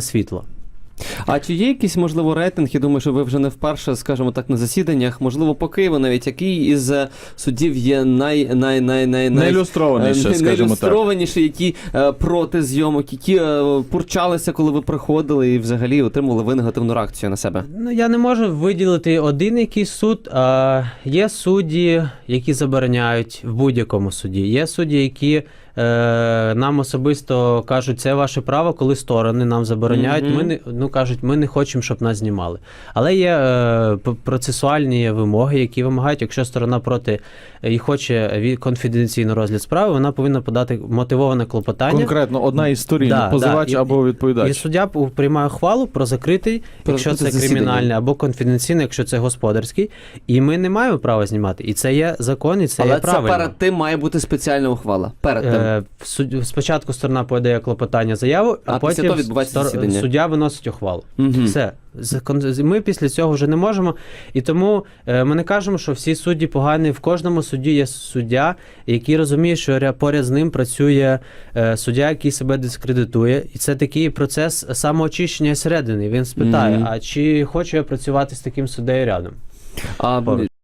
світло. А чи є якийсь, можливо, рейтинг? Я думаю, що ви вже не вперше, скажімо так, на засіданнях, можливо, по Києву навіть який із е, суддів є най, най, най, най, най, Найлюстрованіше, е, скажімо так. найілюстрованіші, які е, проти зйомок, які е, пурчалися, коли ви приходили і взагалі отримали ви негативну реакцію на себе. Ну, я не можу виділити один якийсь суд. А є судді, які забороняють в будь-якому суді. Є судді, які нам особисто кажуть, це ваше право, коли сторони нам забороняють. Ми не ну кажуть, ми не хочемо, щоб нас знімали. Але є е, процесуальні вимоги, які вимагають, якщо сторона проти і хоче від- конфіденційний розгляд справи, вона повинна подати мотивоване клопотання. Конкретно одна із сторін, Да, позивач да, і- або І відповідач. суддя приймає ухвалу про закритий, Про якщо це кримінальний, або конфіденційний, якщо це господарський. І ми не маємо права знімати. І це є закон, і це Але є це перед тим має бути спеціальна ухвала. Перед тим. Е, суд- Спочатку сторона подає клопотання заяву, а, А після потім того відбувається стор- засідання. суддя виносить ухвалу. Мгм. Все. Ми після цього вже не можемо. І тому е, ми не кажемо, що всі судді погані. В кожному суді є суддя, який розуміє, що ря- поряд з ним працює е, суддя, який себе дискредитує. І це такий процес самоочищення зсередини. Він спитає: Мгм. а чи хочу я працювати з таким суддею рядом? А Поруч.